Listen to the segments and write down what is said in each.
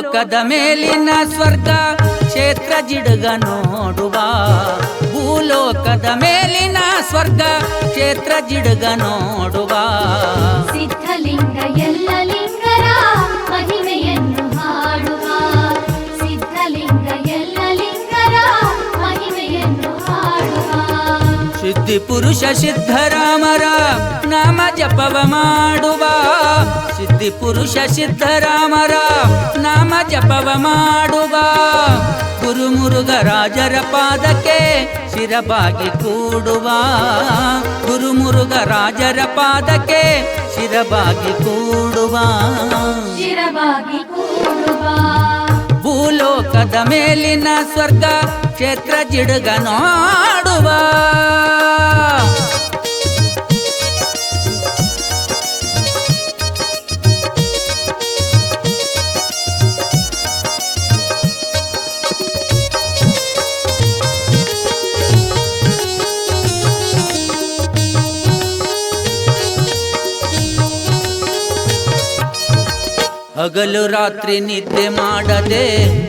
ಭೂಲೋಕದ ಮೇಲಿನ ಸ್ವರ್ಗ ಕ್ಷೇತ್ರ ಜಿಡಗ ನೋಡುವ. ಭೂಲೋಕದ ಮೇಲಿನ ಸ್ವರ್ಗ ಕ್ಷೇತ್ರ ಜಿಡಗ ನೋಡುವ. ಸಿದ್ಧಲಿಂಗ ಎಲ್ಲ ಲಿಂಗರ ಮಹಿಮೆಯನ್ನು ಹಾಡುವ. ಸಿದ್ಧಲಿಂಗ ಎಲ್ಲ ಲಿಂಗರ ಮಹಿಮೆಯನ್ನು ಹಾಡುವ. ಸಿದ್ಧಿ ಪುರುಷ ಸಿದ್ಧರಾಮರ ನಾಮ ಜಪವ ಮಾಡುವ. ಸಿದ್ಧಿ ಪುರುಷ ಸಿದ್ಧರಾಮರ ನಾಮ ಜಪವ ಮಾಡುವ. ಗುರು ಮುರುಘರಾಜರ ಪಾದಕ್ಕೆ ಶಿರಬಾಗಿ ಕೂಡುವ. ಗುರು ಮುರುಘರಾಜರ ಪಾದಕ್ಕೆ ಶಿರಬಾಗಿ ಕೂಡುವ. ಶಿರಬಾಗಿ ಕೂಡುವ. ಭೂಲೋಕದ ಮೇಲಿನ ಸ್ವರ್ಗ ಕ್ಷೇತ್ರ ಜಿಡುಗ ನೋಡುವ. ಹಗಲು ರಾತ್ರಿ ನಿದ್ದೆ ಮಾಡದೆ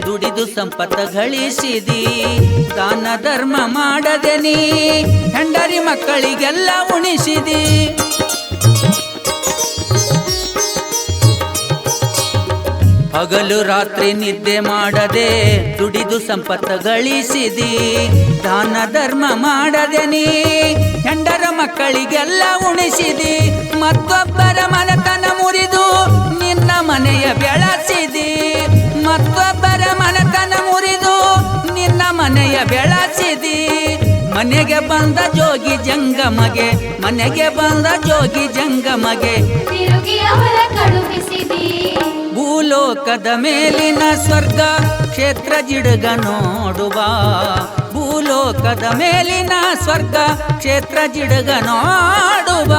ದುಡಿದು ಸಂಪತ್ತ ಗಳಿಸಿದಿ. ದಾನ ಧರ್ಮ ಮಾಡದೆ ನೀ ಹೆಂಡರಿ ಮಕ್ಕಳಿಗೆಲ್ಲ ಉಣಿಸಿದಿ. ಹಗಲು ರಾತ್ರಿ ನಿದ್ದೆ ಮಾಡದೆ ದುಡಿದು ಸಂಪತ್ತ ಗಳಿಸಿದಿ. ದಾನ ಧರ್ಮ ಮಾಡದೆ ನೀ ಹೆಂಡರ ಮಕ್ಕಳಿಗೆಲ್ಲ ಉಣಿಸಿದಿ. ಮತ್ತೊಬ್ಬರ ಮನತನ ಮನೆಯ ಬೆಳಸಿದಿ. ಮತ್ತೊಬ್ಬರ ಮನೆತನ ಮುರಿದು ನಿನ್ನ ಮನೆಯ ಬೆಳಸಿದಿ. ಮನೆಗೆ ಬಂದ ಜೋಗಿ ಜಂಗಮಗೆ ಮನೆಗೆ ಬಂದ ಜೋಗಿ ಜಂಗಮಗೆ. ಭೂಲೋಕದ ಮೇಲಿನ ಸ್ವರ್ಗ ಕ್ಷೇತ್ರ ಜಿಡುಗ ನೋಡುವ. ಭೂಲೋಕದ ಮೇಲಿನ ಸ್ವರ್ಗ ಕ್ಷೇತ್ರ ಜಿಡುಗ ನೋಡುವ.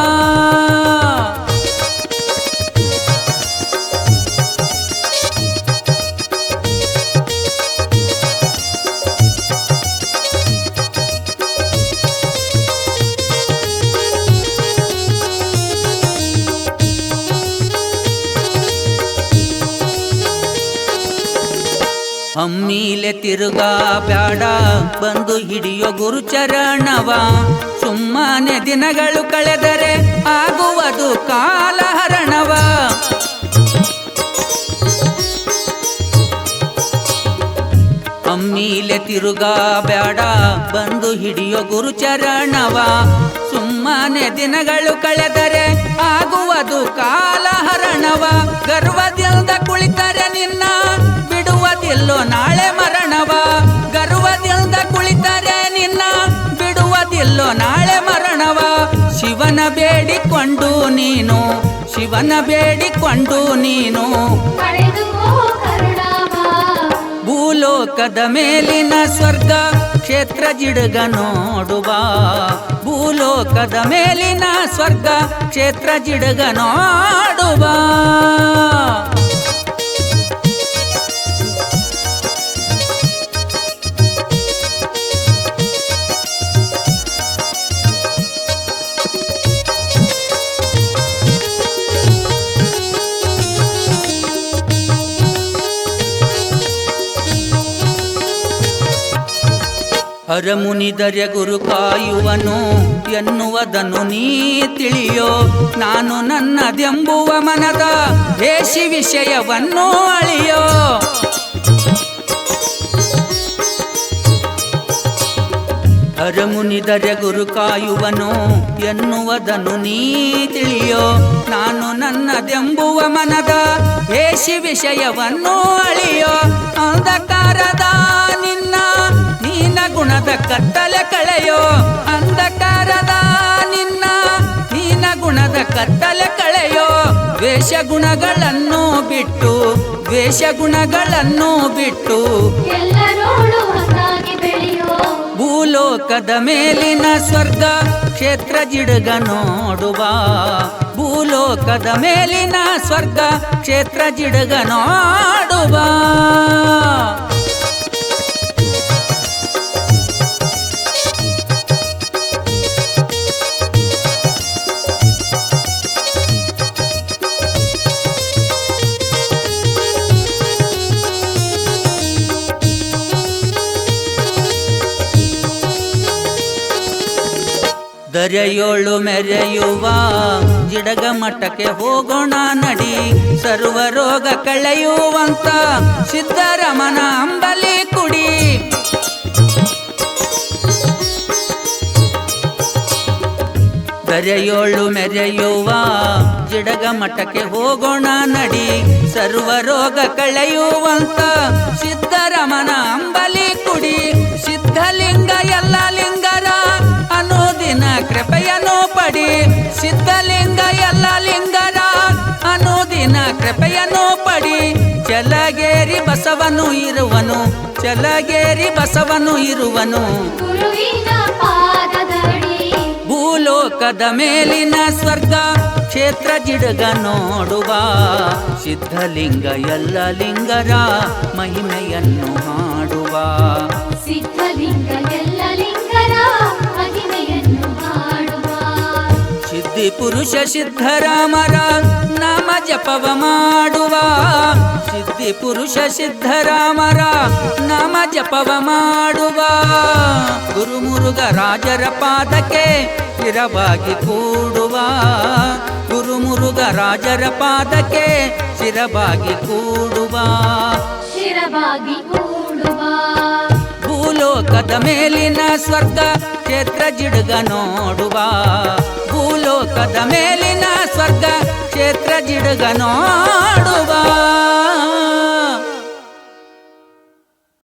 ಅಮ್ಮೀಲೆ ತಿರುಗ ಬ್ಯಾಡ, ಬಂದು ಹಿಡಿಯೋ ಗುರು ಚರಣವ ಸುಮ್ಮನೆ ದಿನಗಳು ಕಳೆದರೆ ಆಗುವುದು ಕಾಲಹರಣವ. ಅಮ್ಮೀಲೆ ತಿರುಗ ಬ್ಯಾಡ, ಬಂದು ಹಿಡಿಯೋ ಗುರು ಚರಣವ ಸುಮ್ಮನೆ ದಿನಗಳು ಕಳೆದರೆ ಆಗುವುದು ಕಾಲಹರಣವ. ಗರ್ವದಿಂದ ಬಿಡುವುದಿಲ್ಲೋ ನಾಳೆ ಮರಣವ? ಗರ್ವದಿಂದ ಕುಳಿತರೆ ನಿನ್ನ. ಬಿಡುವುದಿಲ್ಲೋ ನಾಳೆ ಮರಣವ? ಶಿವನ ಬೇಡಿಕೊಂಡು ನೀನು. ಶಿವನ ಬೇಡಿಕೊಂಡು ನೀನು. ಭೂಲೋಕದ ಮೇಲಿನ ಸ್ವರ್ಗ ಕ್ಷೇತ್ರ ಜಿಡುಗ ನೋಡುವ. ಭೂಲೋಕದ ಮೇಲಿನ ಸ್ವರ್ಗ ಕ್ಷೇತ್ರ ಜಿಡುಗ ನೋಡುವ. ಹರಮುನಿದರೆ ಗುರು ಕಾಯುವನು, ಎನ್ನುವುದನ್ನು ನೀ ತಿಳಿಯೋ. ನಾನು ನನ್ನದೆಂಬುವ ಮನದ ದೇಶಿ ವಿಷಯವನ್ನು ಅಳಿಯೋ. ಹರಮುನಿದರೆ ಗುರು ಕಾಯುವನು, ಎನ್ನುವುದನ್ನು ನೀ ತಿಳಿಯೋ. ನಾನು ನನ್ನದೆಂಬುವ ಮನದ ದೇಶಿ ವಿಷಯವನ್ನು ಅಳಿಯೋ. ಅಂಧಕಾರದ ನಿನ್ನ ನೀನ ಗುಣದ ಕತ್ತಲೆ ಕಳೆಯೋ ಅಂಧಕಾರದ ನಿನ್ನ ಹೀನ ಗುಣದ ಕತ್ತಲೆ ಕಳೆಯೋ ದ್ವೇಷ ಗುಣಗಳನ್ನು ಬಿಟ್ಟು ದ್ವೇಷ ಗುಣಗಳನ್ನು ಬಿಟ್ಟು ಭೂಲೋಕದ ಮೇಲಿನ ಸ್ವರ್ಗ ಕ್ಷೇತ್ರ ಜಿಡುಗ ನೋಡುವ. ಭೂಲೋಕದ ಮೇಲಿನ ಸ್ವರ್ಗ ಕ್ಷೇತ್ರ ಜಿಡುಗ ನೋಡುವ. ದರೆಯೋಳು ಮೆರೆಯುವ ಜಿಡಗ ಮಠಕ್ಕೆ ಹೋಗೋಣ ನಡಿ. ಸರ್ವ ರೋಗ ಕಳೆಯುವಂತ ಸಿದ್ದರಮನ ಅಂಬಲಿ ಕುಡಿ. ದರೆಯೋಳು ಮೆರೆಯುವ ಜಿಡಗ ಮಠಕ್ಕೆ ಹೋಗೋಣ ನಡಿ. ಸರ್ವ ರೋಗ ಕಳೆಯುವಂತ ಸಿದ್ದರಮನ ಅಂಬಲಿ ಕುಡಿ. ಸಿದ್ಧಲಿಂಗ ಎಲ್ಲ ಲಿಂಗರ ಅನುದಿನ ಕೃಪೆಯನ್ನು ಪಡಿ ಸಿದ್ಧಲಿಂಗ ಎಲ್ಲ ಲಿಂಗರ ಅನುದಿನ ಕೃಪೆಯನ್ನು ಪಡಿ ಚಲಗೇರಿ ಬಸವನು ಇರುವನು ಚಲಗೇರಿ ಬಸವನು ಇರುವನು. ಭೂಲೋಕದ ಮೇಲಿನ ಸ್ವರ್ಗ ಕ್ಷೇತ್ರ ಜಿಡಗ ನೋಡುವ. ಸಿದ್ಧಲಿಂಗ ಎಲ್ಲ ಲಿಂಗರ ಮಹಿಮೆಯನ್ನು ಮಾಡುವ ಸಿದ್ಧಲಿಂಗ ಎಲ್ಲ ಲಿಂಗರ ಸಿದ್ಧಿ ಪುರುಷ ಸಿದ್ಧರಾಮರ ನಾಮ ಜಪವ ಮಾಡುವ. ಸಿದ್ಧಿ ಪುರುಷ ಸಿದ್ಧರಾಮರ ನಾಮ ಜಪವ ಮಾಡುವ. ಗುರುಮುರುಗ ರಾಜರ ಪಾದಕ್ಕೆ ಸ್ಥಿರವಾಗಿ ಕೂಡುವ. ಗುರುಮುರುಗ ರಾಜರ ಪಾದಕ್ಕೆ ಸ್ಥಿರವಾಗಿ ಕೂಡುವ. ಸ್ಥಿರವಾಗಿ ಕೂಡುವ. ಭೂಲೋಕದ ಮೇಲಿನ ಸ್ವರ್ಗ ಕ್ಷೇತ್ರ ಜಿಡ್ಗ ನೋಡುವ. ಭೂಲೋಕದ ಮೇಲಿನ ಸ್ವರ್ಗ ಕ್ಷೇತ್ರ ಜಿಡ್ಗ ನೋಡುವ.